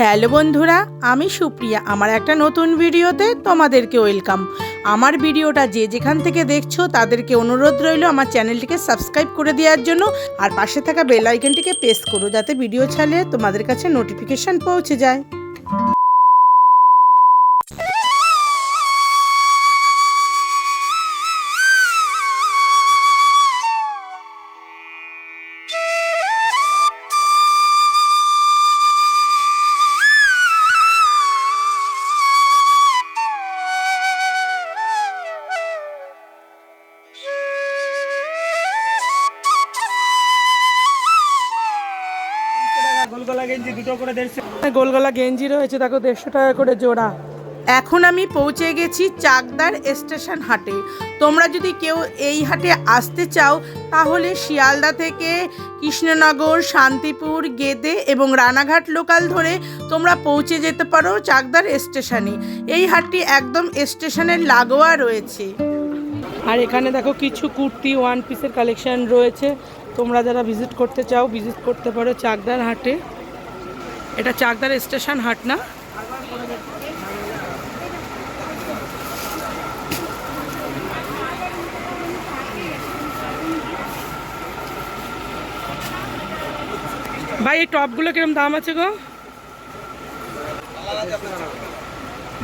Hello বন্ধুরা, আমি সুপ্রিয়া। আমার একটা নতুন ভিডিওতে তোমাদেরকে ওয়েলকাম। আমার ভিডিওটা যে যেখান থেকে দেখছ, তাদেরকে অনুরোধ রইল আমার চ্যানেলটিকে সাবস্ক্রাইব করে দেওয়ার জন্য আর পাশে থাকা বেল আইকনটিকে প্রেস করো যাতে ভিডিও ছাড়লে তোমাদের কাছে নোটিফিকেশান পৌঁছে যায়। গোলগোলা গেঞ্জি দুটো করে দেড়শো। গোলগলা গেঞ্জি রয়েছে দেখো দেড়শো টাকা করে জোড়া। এখন আমি পৌঁছে গেছি চাকদার স্টেশন হাটে। তোমরা যদি কেউ এই হাটে আসতে চাও তাহলে শিয়ালদা থেকে কৃষ্ণনগর শান্তিপুর গেদে এবং রানাঘাট লোকাল ধরে তোমরা পৌঁছে যেতে পারো চাকদার স্টেশনে। এই হাটটি একদম স্টেশনের লাগোয়া রয়েছে। আর এখানে দেখো কিছু কুর্তি ওয়ান পিসের কালেকশন রয়েছে। তোমরা যারা ভিজিট করতে চাও ভিজিট করতে পারো চাকদার হাটে। এটা চাকদার স্টেশন হাট না ভাই, এই টপগুলো কিরম দাম আছে গো?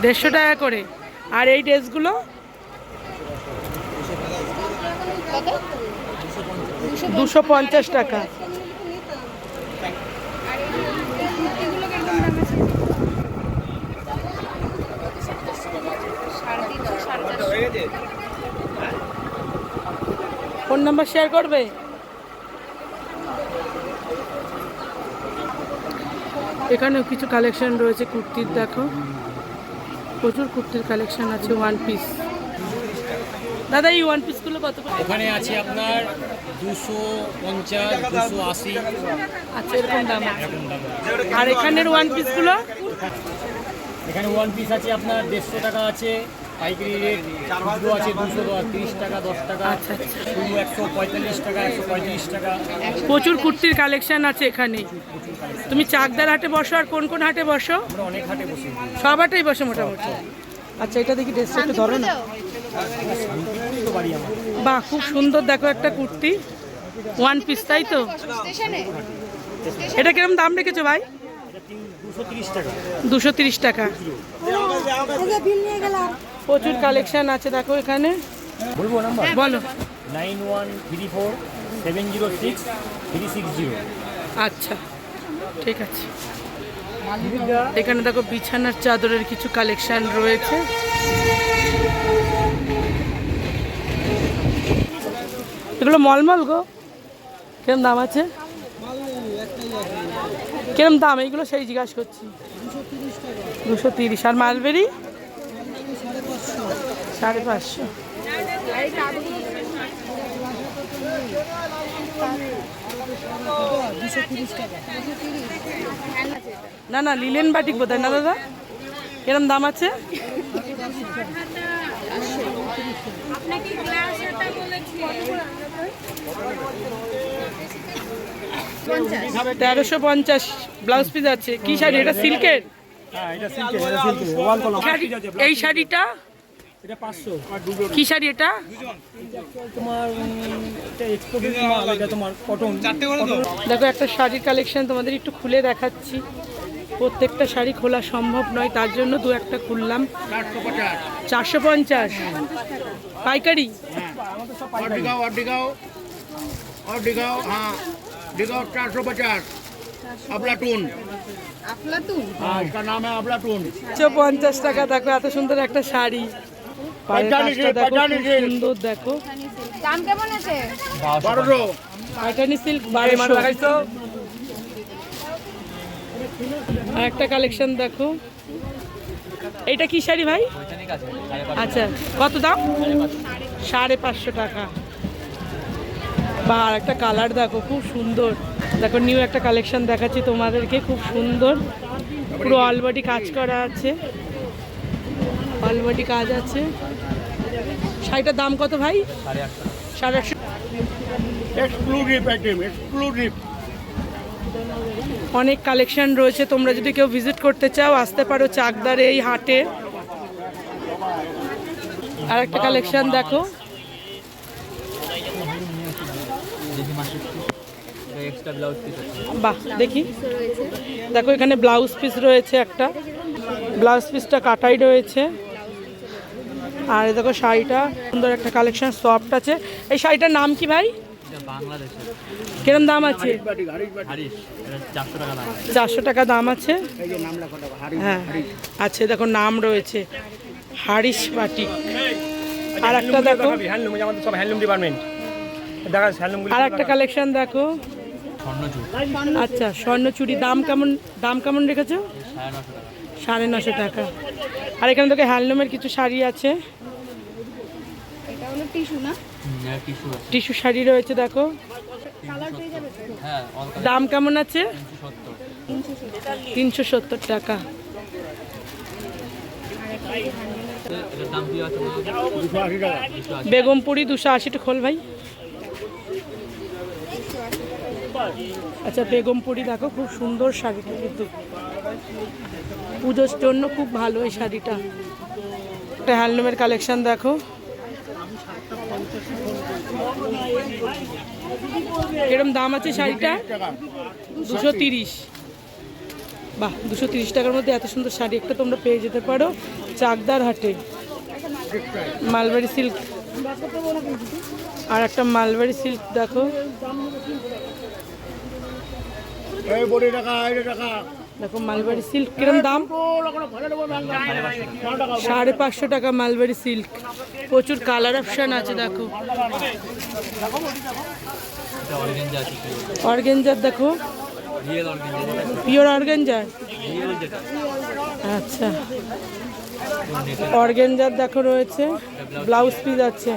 দেড়শো টাকা করে। আর এই ড্রেসগুলো? দুশো পঞ্চাশ টাকা। ফোন নাম্বার শেয়ার করবে? এখানেও কিছু কালেকশন রয়েছে কুর্তির দেখো। প্রচুর কুর্তির কালেকশন আছে ওয়ান পিস দাদা এই ওয়ান পিসগুলো কত করে? এখানে আছে আপনার দুশো পঞ্চাশ দুশো আশি। আচ্ছা এরকম দাম আর এখানের ওয়ান পিসগুলো এখানে ওয়ান পিস আছে আপনার দেড়শো টাকা আছে। পাইকারি রেট আছে দুশো তিরিশ টাকা দশ টাকা আচ্ছা, আচ্ছা। শুরু একশো পঁয়তাল্লিশ টাকা একশো পঁয়ত্রিশ টাকা। প্রচুর কুর্তির কালেকশন আছে এখানে। তুমি চাকদার হাটে বসো আর কোন কোন হাটে বসো? আমরা অনেক হাটে বসি। সব হাটেই বসো মোটামুটি। আচ্ছা এটা দেখি ড্রেসটা একটু ধরো না। বাহ খুব সুন্দর দেখো একটা কুর্তি। ওয়ান পিস তাই তো? এটা কিরম দাম রেখেছো ভাই? দুশো টাকা। দুশো তিরিশ টাকা। প্রচুর কালেকশন আছে দেখো এখানে। বলব নাম্বার বলো। Nine one three four seven zero six three six zero আচ্ছা ঠিক আছে। এখানে দেখো বিছানার চাদরের কিছু কালেকশন রয়েছে। এগুলো মলমল গো। কিরম দাম আছে? কিরম দাম? এইগুলো সেই জিজ্ঞাসা করছি। দুশো তিরিশ। আর মালবেরি? সাড়ে পাঁচশো। না না লিলেন বাটিক বোধ না দাদা? কিরম দাম আছে? তেরোশো পঞ্চাশ ব্লাউজ পিস আছে। কি শাড়ি? এটা সিল্কের? হ্যাঁ এই শাড়িটা শাড়ি এটা? তোমার দেখো একটা শাড়ির কালেকশন তোমাদের একটু খুলে দেখাচ্ছি। প্রত্যেকটা শাড়ি খোলা সম্ভব নয় তার জন্য দু একটা খুললাম। চারশো পঞ্চাশ। পাইকারি? চারশো পঞ্চাশ টাকা দেখো এত সুন্দর একটা শাড়ি। সুন্দর সিল্ক আর একটা কালেকশন দেখো। এটা কি শাড়ি ভাই? আচ্ছা কত দাম? সাড়ে পাঁচশো টাকা। বা আর একটা কালার দেখো খুব সুন্দর। দেখো নিউ একটা কালেকশন দেখাচ্ছি তোমাদেরকে খুব সুন্দর। পুরো অলবডি কাজ করা আছে। অলবডি কাজ আছে। শাড়িটার দাম কত ভাই? সাড়ে আটশো। অনেক কালেকশন রয়েছে তোমরা যদি কেউ ভিজিট করতে চাও আসতে পারো চাকদার এই হাটে। আর একটা কালেকশন দেখো। বাহ দেখি। দেখো এখানে ব্লাউজ পিস রয়েছে একটা। ব্লাউজ পিসটা কাটাই রয়েছে। আর এই দেখো শাড়িটা সুন্দর একটা কালেকশন সফট আছে। এই শাড়িটার নাম কি ভাই? কিরম দাম আছে? চারশো টাকা দাম আছে। হ্যাঁ। আছে দেখো নাম রয়েছে। হারিস বাটিক আর একটা দেখো। আর একটা কালেকশন দেখো। আচ্ছা স্বর্ণচুরি। দাম কেমন দাম কেমন রেখেছো? সাড়ে নশো টাকা। আর এখানে দেখো হ্যান্ডলুমের কিছু শাড়ি আছে। এটা টিস্যু না? টিস্যু আছে। টিস্যু শাড়ি রয়েছে দেখো। হ্যাঁ অল দাম কেমন আছে? তিনশো সত্তর। টাকা। বেগমপুরি দুশো আশিটা খোল ভাই। আচ্ছা বেগমপুরি দেখো খুব সুন্দর শাড়িটা কিন্তু। পুজোর জন্য খুব ভালো এই শাড়িটা। একটা হ্যান্ডলুমের কালেকশন দেখো। কিরম দাম আছে শাড়িটা? দুশো তিরিশ। বাহ, দুশো তিরিশ টাকার মধ্যে এত সুন্দর শাড়ি একটা তোমরা পেয়ে যেতে পারো চাকদার হাটে। মালবাড়ি সিল্ক। আর একটা মালবাড়ি সিল্ক দেখো। টাকা। দেখো, মালবাড়ি সিল্ক কিরম দাম? সাড়ে পাঁচশো টাকা মালবাড়ি সিল্ক প্রচুর কালার অপশান আছে, দেখো। অর্গেঞ্জার দেখো। Pure organza? আচ্ছা। অর্গেঞ্জার দেখো রয়েছে। ব্লাউজ পিস আছে।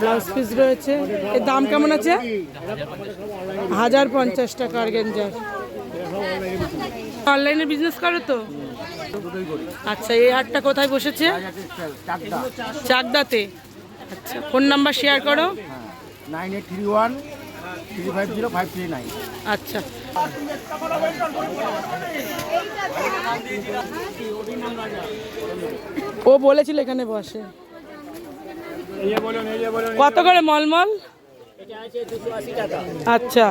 ব্লাউজ পিস রয়েছে। এর দাম কেমন আছে? হাজার পঞ্চাশ টাকা অর্গেঞ্জার। অনলাইনে বিজনেস করো তো? আচ্ছা এই হাটটা কোথায় বসেছে? চাকদাতে। আচ্ছা ফোন নাম্বার শেয়ার করো। Nine eight three one three five zero five three nine. আচ্ছা। ও বলেছিল এখানে বসে। কত করে মলমল? আচ্ছা।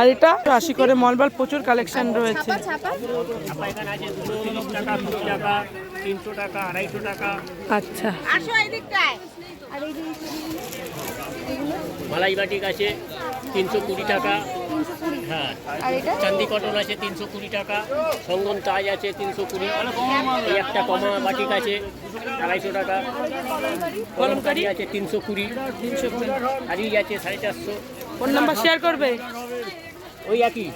আর এটা আশি করে মলমল প্রচুর কালেকশন রয়েছে। আচ্ছা। আসো এই দিকটায় আর এই যে মালাই বাটিক আছে তিনশো কুড়ি টাকা। হ্যাঁ চান্দি কটন আছে তিনশো কুড়ি টাকা। সঙ্গম তাজ আছে তিনশো কুড়ি। এই একটা কমা বাটিক আছে আড়াইশো টাকা। কলমকারি? আছে তিনশো কুড়ি। তিনশো কুড়ি আছে সাড়ে চারশো। ফোন নাম্বার শেয়ার করবে? ওই একই?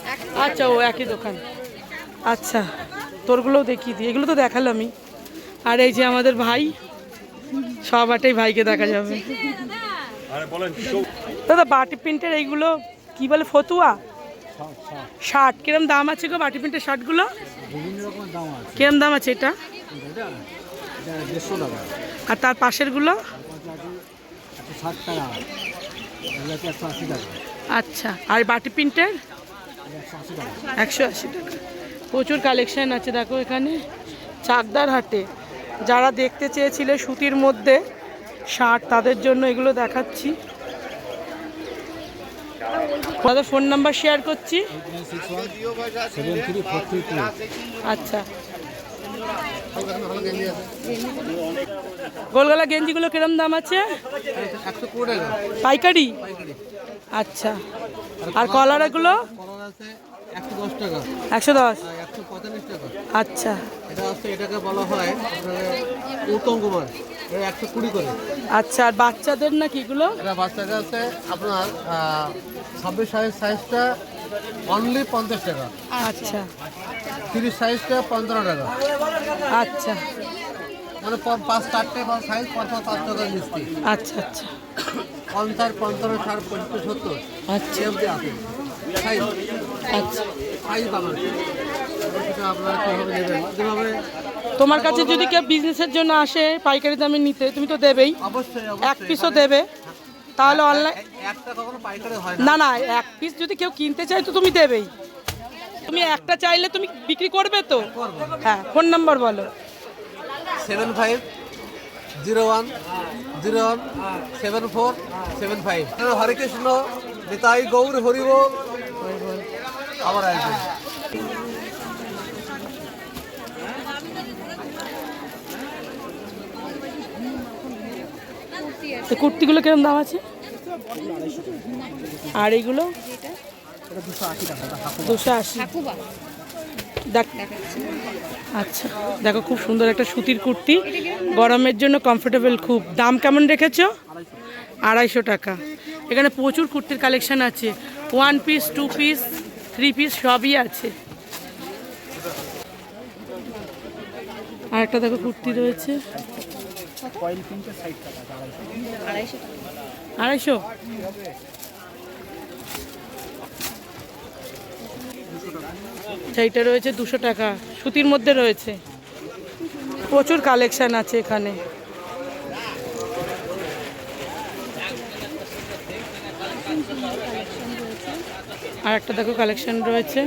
আচ্ছা ও একই দোকান। আচ্ছা তোরগুলোও দেখিয়ে দিই এগুলো তো দেখালামই আর এই যে আমাদের ভাই সব আটেই ভাইকে দেখা যাবে। দাদা বাটি প্রিন্টের এইগুলো কি বলে ফতুয়া? শার্ট কিরম দাম আছে গো বাটি প্রিন্টের শার্টগুলো? বিভিন্ন দাম আছে কিরম দাম আছে এটা? আর তার পাশেরগুলো? টাকা? আচ্ছা আর বাটি প্রিন্টের? একশো আশি টাকা। প্রচুর কালেকশান আছে দেখো এখানে। চাকদার হাটে। যারা দেখতে চেয়েছিলে সুতির মধ্যে শার্ট তাদের জন্য এগুলো দেখাচ্ছি। দাদা ফোন নাম্বার শেয়ার করছি। আচ্ছা। গোলগলা গেঞ্জিগুলো কিরম দাম আছে? পাইকারি? আচ্ছা। আর কলারাগুলো কলার আছে একশো দশ টাকা। একশো দশ? আর একশো পঁয়তাল্লিশ টাকা। আচ্ছা। এটা এটাকে বলা হয় উত্তম কুমার। এটা একশো কুড়ি করে। আচ্ছা আর বাচ্চাদের না কি এগুলো? এটা বাচ্চাকে আছে আপনার ছাব্বিশ সাইজ সাইজটা অনলি পঞ্চাশ টাকা। আচ্ছা। তিরিশ সাইজটা পনেরো টাকা। আচ্ছা। মানে পাঁচ চারটে বা সাইজ পঞ্চাশ পাঁচ টাকা মিষ্টি। আচ্ছা আচ্ছা। পঞ্চাশ পঞ্চান্ন ষাট পঁয়ষট্টি সত্তর। আচ্ছা। তোমার কাছে যদি কেউ বিজনেসের জন্য আসে পাইকারি দামে নিতে তুমি তো দেবেই। এক পিসও দেবে। তাহলে অনলাইন না। না এক পিস যদি কেউ কিনতে চায় তো তুমি দেবেই। তুমি একটা চাইলে তুমি বিক্রি করবে তো? হ্যাঁ ফোন নাম্বার বলো। Seven five zero one zero one seven four seven five. Hare Krishna Nitai Gaur হরিব। আবার আসবেন তো কুর্তিগুলো কিরম দাম আছে? আর এগুলো দুশো আশি। আচ্ছা দেখো খুব সুন্দর একটা সুতির কুর্তি। গরমের জন্য কমফোর্টেবল খুব। দাম কেমন রেখেছো? আড়াইশো টাকা। এখানে প্রচুর কুর্তির কালেকশান আছে। One piece two piece three piece সবই আছে। আর একটা দেখো কুর্তি রয়েছে। আড়াইশো। সেইটা রয়েছে দুশো টাকা। সুতির মধ্যে রয়েছে। প্রচুর কালেকশান আছে এখানে। আর একটা দেখো কালেকশন রয়েছে।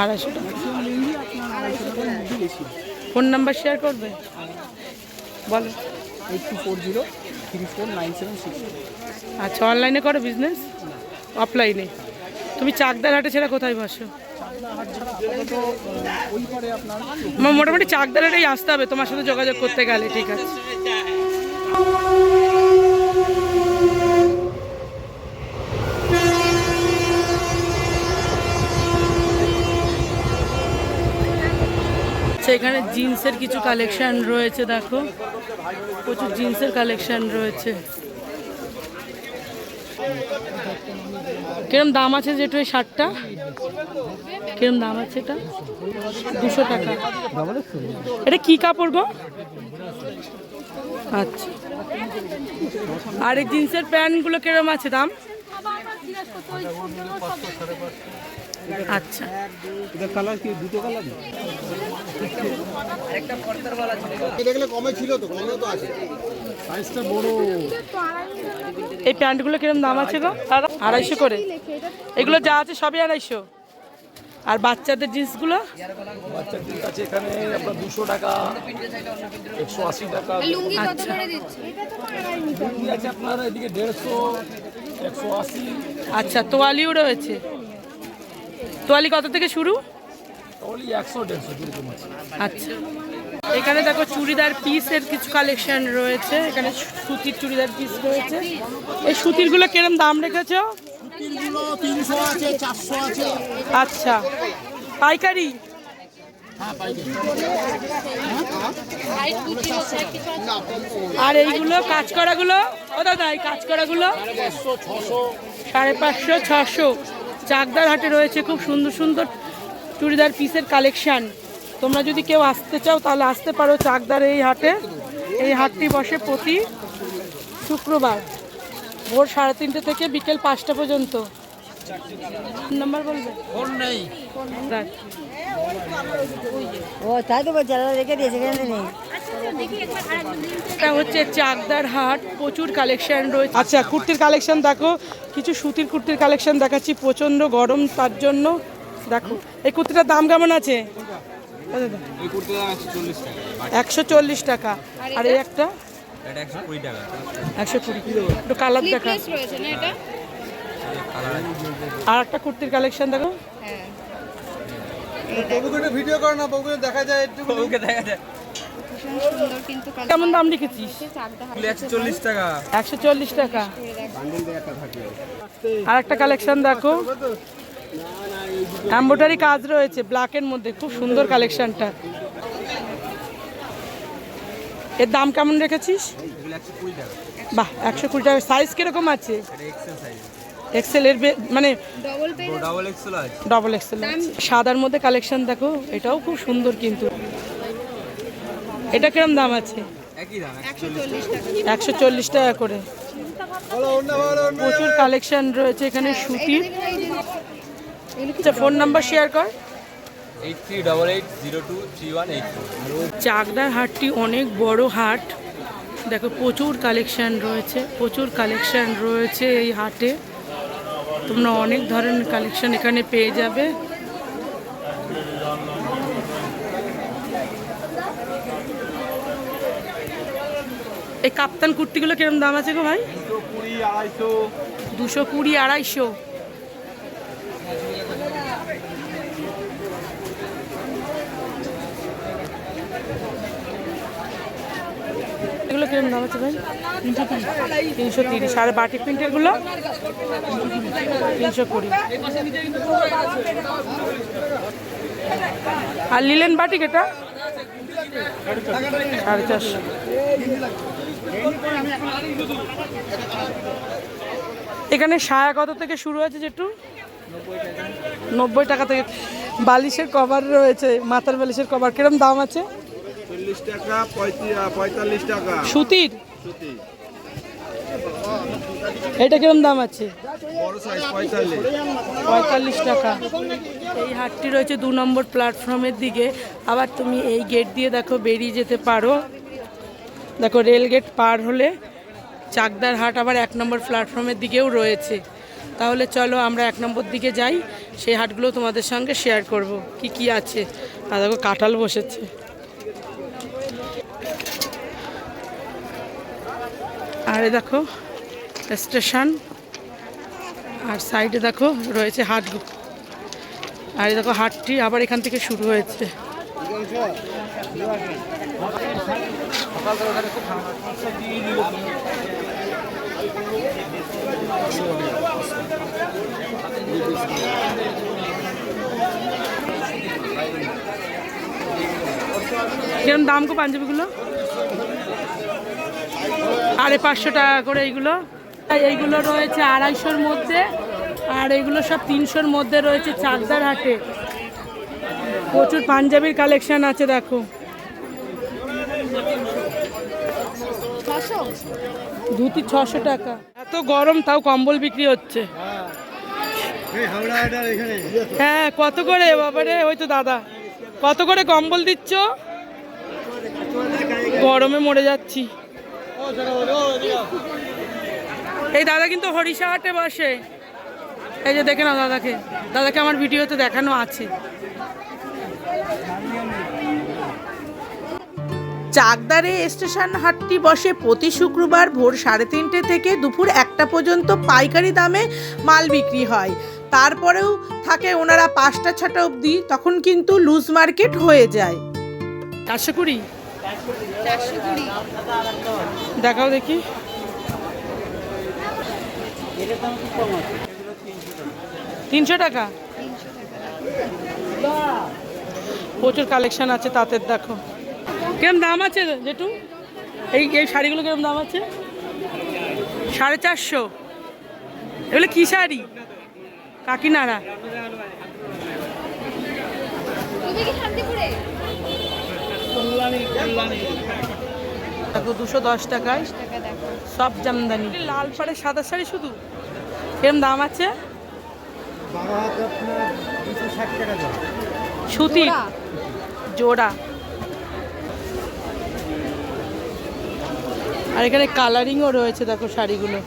আড়াইশো টাকা। ফোন নাম্বার শেয়ার করবে? বলো। ফোর জিরো আচ্ছা অনলাইনে করো বিজনেস অফলাইনে তুমি চাকদার হাটে ছেড়ে কোথায় বসো? আমার মোটামুটি চাকদার হাটেই আসতে হবে, তোমার সাথে যোগাযোগ করতে গেলে, ঠিক আছে। আচ্ছা এখানে জিন্সের কিছু কালেকশন রয়েছে, দেখো। প্রচুর জিন্সের কালেকশন রয়েছে। কিরম দাম আছে যেটু এই শার্টটা? কিরম দাম আছে এটা? দুশো টাকা। এটা কি কাপড় গো? আচ্ছা। আর এই জিন্সের প্যান্টগুলো কিরম আছে দাম? আচ্ছা। এটা কালার কি? দুটো কালার সাইজটা বড়। এই প্যান্টগুলো কিরম দাম আছে গো? আড়াইশো করে। এগুলো যা আছে সবই আড়াইশো। আর বাচ্চাদের জিন্সগুলো? বাচ্চাদের কাছে এখানে আপনার দুশো টাকা একশো আশি টাকা। আচ্ছা। করে দিচ্ছে? লুঙ্গি আছে আপনার এদিকে দেড়শো একশো আশি। আচ্ছা তোয়ালিও রয়েছে। তোয়ালি কত থেকে শুরু? আচ্ছা। এখানে দেখো চুড়িদার পিসের কিছু কালেকশন রয়েছে। এখানে সুতির চুড়িদার পিস রয়েছে। এই সুতিরগুলো কিরম দাম রেখেছো? আচ্ছা। পাইকারি? আর এইগুলো কাজ করাগুলো ও দাদা এই কাজ করাগুলো সাড়ে পাঁচশো ছশো। চাকদার হাটে রয়েছে খুব সুন্দর সুন্দর চুড়িদার পিসের কালেকশান। তোমরা যদি কেউ আসতে চাও তাহলে আসতে পারো চাকদার এই হাটে। এই হাটটি বসে প্রতি শুক্রবার ভোর সাড়ে তিনটে থেকে বিকেল পাঁচটা পর্যন্ত। নাম্বার বলবে? ফোন নেই। রাখ। ও তাই তো বলছি রেখে দিয়েছে কেন নেই। এটা হচ্ছে চাকদার হাট প্রচুর কালেকশন রয়েছে। আচ্ছা কুর্তির কালেকশন দেখো কিছু সুতির কুর্তির কালেকশন দেখাচ্ছি প্রচণ্ড গরম তার জন্য দেখো। এই কুর্তিটার দাম কেমন আছে? একশো চল্লিশ টাকা। আর এই একটা? একশো কুড়ি। একটু কালার দেখা। আর একটা কুর্তির কালেকশন দেখো। হ্যাঁ। প্রভুকে ভিডিও করে না দেখা যায় একটু কিন্তু কেমন দাম চাকদা একশো চল্লিশ টাকা। একশো চল্লিশ টাকা। আর একটা কালেকশন দেখো। এম্বোটারি কাজ রয়েছে ব্ল্যাকের মধ্যে খুব সুন্দর কালেকশনটা। এর দাম কেমন রেখেছিস? বাহ একশো কুড়ি টাকা। সাইজ কীরকম আছে? এক্সেল এর বে- মানে double page excel double excel সাদার মধ্যে কালেকশন দেখো এটাও খুব সুন্দর কিন্তু। এটা কিরম দাম আছে? একশো চল্লিশ টাকা। করে। প্রচুর কালেকশন রয়েছে এখানে সুতির এগুলো এই যে- এগুলো কি আচ্ছা ফোন নাম্বার শেয়ার কর। Eight three double eight zero two three one eight চাকদার হাটটি অনেক বড় হাট। দেখো প্রচুর কালেকশন রয়েছে প্রচুর কালেকশন রয়েছে এই হাটে। তোমরা অনেক ধরনের কালেকশন এখানে পেয়ে যাবে। এই কাপ্তান কুর্তিগুলো কিরম দাম আছে গো ভাই? দুশো কুড়ি আড়াইশো। এগুলো কিরম দাম আছে ভাই? তিনশো তিরিশ। আর বাটিক প্রিন্টেরগুলো তিনশো কুড়ি। আর লিলেন বাটি এটা? সাড়ে চারশো। এখানে সায়া কত থেকে শুরু আছে যেটু নব্বই টাকা। থেকে। বালিশের কভার রয়েছে, মাথার বালিশের কভার কিরম দাম আছে? চল্লিশ টাকা পঁয়তাল্লিশ টাকা। সুতির? সুতি এটা কিরম দাম আছে? পঁয়তাল্লিশ। পঁয়তাল্লিশ টাকা। এই হাটটি রয়েছে দু নম্বর প্ল্যাটফর্মের দিকে। আবার তুমি এই গেট দিয়ে দেখো বেরিয়ে যেতে পারো। দেখো রেল গেট পার হলে চাকদার হাট আবার এক নম্বর প্ল্যাটফর্মের দিকেও রয়েছে। তাহলে চলো আমরা এক নম্বর দিকে যাই। সেই হাটগুলো তোমাদের সঙ্গে শেয়ার করব। কি কি আছে? আর দেখো কাঁঠাল বসেছে। আরে দেখো, স্টেশন, আর সাইডে দেখো রয়েছে হাট আর দেখো হাটটি আবার এখান থেকে শুরু হয়েছে। কিরম দাম কো পাঞ্জাবিগুলো? সাড়ে পাঁচশো টাকা করে এইগুলো এইগুলো রয়েছে আড়াইশোর মধ্যে আর এগুলো সব তিনশোর মধ্যে রয়েছে চাকদার হাটে। প্রচুর পাঞ্জাবির কালেকশন আছে দেখো। ধুতি ছশো টাকা। এত গরম তাও কম্বল বিক্রি হচ্ছে। হ্যাঁ কত করে? বাবারে ওই তো দাদা। কত করে কম্বল দিচ্ছ? গরমে মরে যাচ্ছি। এই দাদা কিন্তু হরিষা হাটে বসে। এই যে দেখে না দাদাকে। দাদাকে আমার ভিডিওতে দেখানো আছে। চাকদারে স্টেশন হাটটি বসে প্রতি শুক্রবার ভোর সাড়ে তিনটে থেকে দুপুর একটা পর্যন্ত পাইকারি দামে মাল বিক্রি হয়। তারপরেও থাকে ওনারা পাঁচটা ছটা অবধি তখন কিন্তু লুজ মার্কেট হয়ে যায়। চারশো কুড়ি? চারশো কুড়ি। দেখাও দেখি। তিনশো টাকা? প্রচুর কালেকশন আছে তাঁতের, দেখো। কিরম দাম আছে জেঠু? এই এই শাড়িগুলো কিরম দাম আছে? সাড়ে চারশো। এগুলো কী শাড়ি? কাকিনাড়া। তুমি কি শান্তিপুরে দেখো দুশো দশ টাকায়। দেখো। সব জামদানি। লাল পাড়ে সাদা শাড়ি শুধু? কিরম দাম আছে? সুতি? জোড়া? জোড়া। আর এখানে কালারিংও রয়েছে দেখো শাড়িগুলো।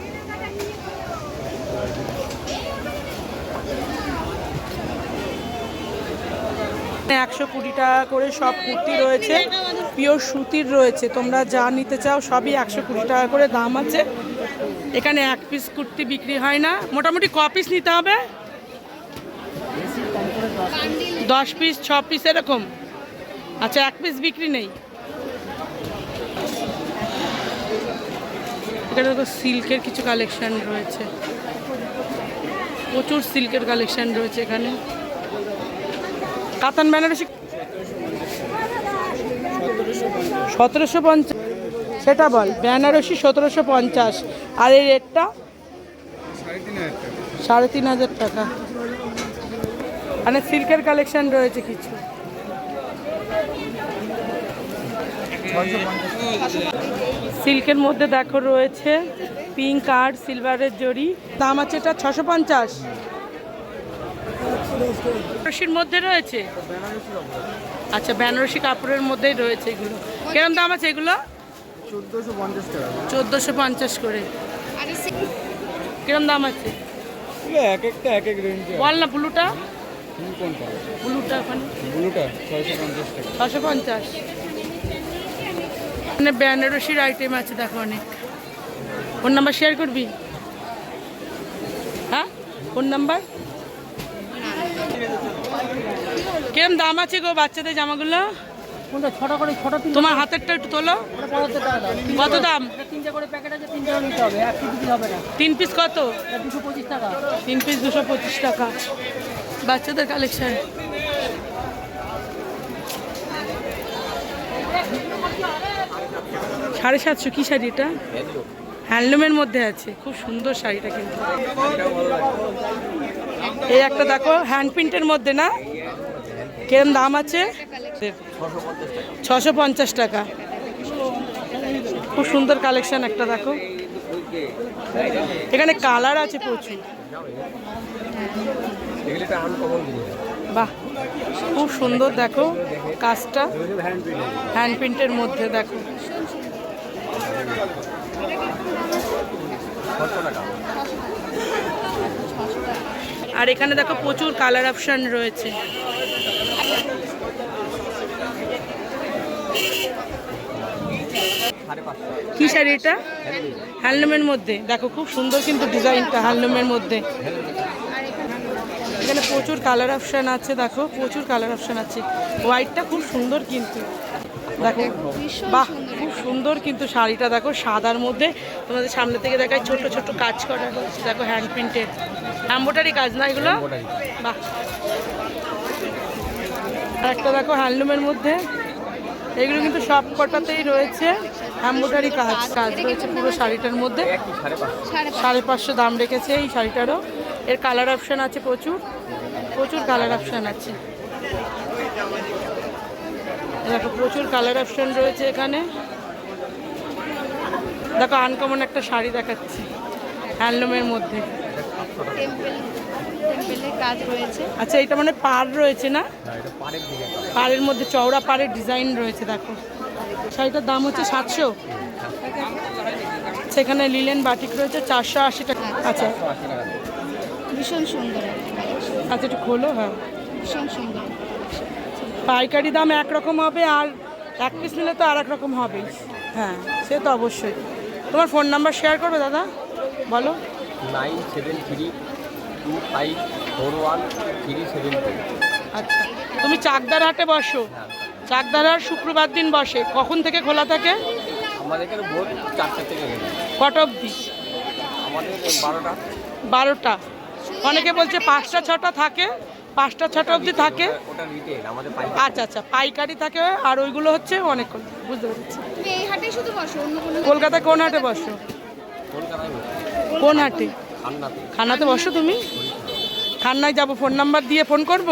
একশো কুড়ি টাকা করে সব কুর্তি রয়েছে। পিওর সুতির রয়েছে, তোমরা যা নিতে চাও সবই একশো কুড়ি টাকা করে দাম আছে। এখানে এক পিস কুর্তি বিক্রি হয় না, মোটামুটি ক পিস নিতে হবে? দশ পিস ছ পিস এরকম? আচ্ছা এক পিস বিক্রি নেই। এখানে দেখো সিল্কের কিছু কালেকশান রয়েছে। প্রচুর সিল্কের কালেকশান রয়েছে এখানে। কাতান, বেনারসি সতেরোশো পঞ্চাশ। সেটা বল, বেনারসি সতেরোশো পঞ্চাশ। আর এই রেটটা? সাড়ে তিন হাজার টাকা। মানে সিল্কের কালেকশন রয়েছে কিছু। সিল্কের মধ্যে দেখো রয়েছে পিঙ্ক আর সিলভারের জড়ি। দাম আছে এটা ছশো পঞ্চাশ। বেনারসির মধ্যে রয়েছে? আচ্ছা বেনারসি কাপড়ের মধ্যেই রয়েছে এগুলো। কিরম দাম আছে এগুলো? চোদ্দোশো পঞ্চাশ করে। কিরম দাম আছে? এক একটা এক এক রেঞ্জে বল না ব্লুটা? কোনটা? ব্লুটা ওখানে। ব্লুটা ছয়শো পঞ্চাশ টাকা। ছশো পঞ্চাশ। মানে বেনারসির আইটেম আছে দেখো অনেক। ফোন নাম্বার শেয়ার করবি? হ্যাঁ? Phone number? কিরম দাম আছে গো বাচ্চাদের জামাগুলো? কোনটা ছোট করে ছোট তিন তোমার হাতেরটা একটু তোলো। কত দাম? তিনটে করে প্যাকেট আছে তিনটে করে নিতে হবে। এক পিস হবে না। তিন পিস কত? তিন পিস দুশো পঁচিশ টাকা। বাচ্চাদের কালেকশন সাড়ে সাতশো কি শাড়ি এটা? হ্যান্ডলুমের মধ্যে আছে। খুব সুন্দর শাড়িটা কিন্তু। এই একটা দেখো হ্যান্ড প্রিন্টের মধ্যে না? কিরম দাম আছে? ছশো পঞ্চাশ টাকা। খুব সুন্দর কালেকশন একটা দেখো। এখানে কালার আছে প্রচুর। বাহ, খুব সুন্দর দেখো কাজটা। হ্যান্ড প্রিন্টের মধ্যে দেখো। আর এখানে দেখো প্রচুর কালার অপশন রয়েছে। কি শাড়ি এটা? হ্যান্ডলুমের মধ্যে। দেখো খুব সুন্দর কিন্তু ডিজাইনটা হ্যান্ডলুমের মধ্যে। এখানে প্রচুর কালার অপশন আছে, দেখো, প্রচুর কালার অপশন আছে। হোয়াইটটা খুব সুন্দর কিন্তু। দেখো, বাহ, খুব সুন্দর কিন্তু শাড়িটা। দেখো, সাদার মধ্যে তোমাদের সামনে থেকে দেখায় ছোট ছোট কাজ করা রয়েছে। দেখো হ্যান্ড প্রিন্টেড এম্বোটারি কাজ না এগুলো? বাহ। একটা দেখো হ্যান্ডলুমের মধ্যে। এগুলো কিন্তু সব কটাতেই রয়েছে এম্বোটারি কাজ। কাজ রয়েছে পুরো শাড়িটার মধ্যে। সাড়ে পাঁচশো। দাম রেখেছে এই শাড়িটারও। এর কালার অপশান আছে প্রচুর। প্রচুর কালার অপশান আছে। দেখো প্রচুর কালার অপশান রয়েছে এখানে। দেখো আনকমন একটা শাড়ি দেখাচ্ছি হ্যান্ডলুমের মধ্যে। টেম্পেল টেম্পেলের কাজ রয়েছে। আচ্ছা এটা মানে পাড় রয়েছে না? পাড়ের মধ্যে চওড়া পাড়ের ডিজাইন রয়েছে দেখো। শাড়িটার দাম হচ্ছে সাতশো। সেখানে লিলেন বাটিক রয়েছে চারশো আশি টাকা। আচ্ছা। ভীষণ সুন্দর আচ্ছা একটু খোলো হ্যাঁ। ভীষণ সুন্দর পাইকারি দাম একরকম হবে আর এক পিস নিলে তো আর এক রকম হবেই হ্যাঁ সে তো অবশ্যই। তোমার ফোন নাম্বার শেয়ার করবে দাদা? বলো। Nine seven three two five four one three seven two. আচ্ছা তুমি চাকদার হাটে বসো। চাকদার হাট। শুক্রবার দিন বসে। কখন থেকে খোলা থাকে? আমাদের এখানে ভোর চারটে থেকে কট অবধি? আমাদের বারোটা। বারোটা। অনেকে বলছে পাঁচটা ছটা থাকে। পাঁচটা ছটা অবধি থাকে। আমাদের আচ্ছা আচ্ছা পাইকারি থাকে আর ওইগুলো হচ্ছে অনেকক্ষণ বুঝতে পেরেছি। তুমি এই হাটে শুধু বসো অন্য কোনো কলকাতায় কোন হাটে বসো? কলকাতায় কোন হাটে? খান্নাতে। খানাতে বসো তুমি। খান্নায় যাব ফোন নাম্বার দিয়ে ফোন করব?